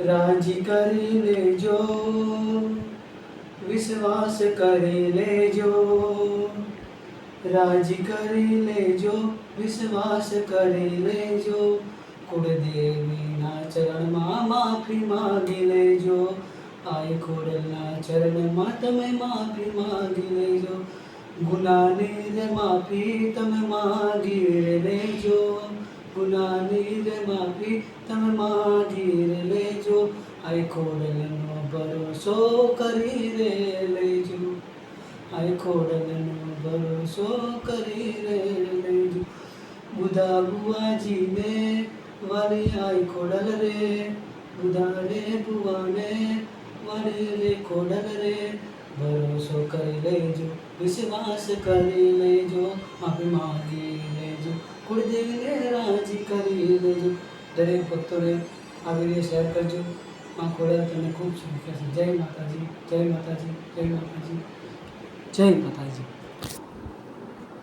राज़ी कर ले जो, विश्वास कर ले जो। राज़ी कर ले जो, विश्वास कर ले जो। कुड़ देवी ना चरण माँ, माफ़ी मांग ले जो। आए खोड़ना चरण माँ, तमें माफ़ी मांग ले जो। गुना नीर माफ़ी तमें मांग ले जो। गुना नीर माफ़ी तम मांग ले ఐకోడలను భరోసో కరీరే లేదు ఐకోడలను భరోసో కరీరే లేదు బుధా బువాజీనే వారి ఐకోడలరే బుధానే బువానే వారి రే కోడలరే भरोसो कर ले जो विश्वास कर ले जो अभिमानी ले जो कुड़ देने राज़ी कर ले जो डरे पुत्र अभी ये शेयर कर जो માં ખોડલ તમને ખૂબ શુભેચ્છા જય માતાજી જય માતાજી જય માતાજી જય માતાજી.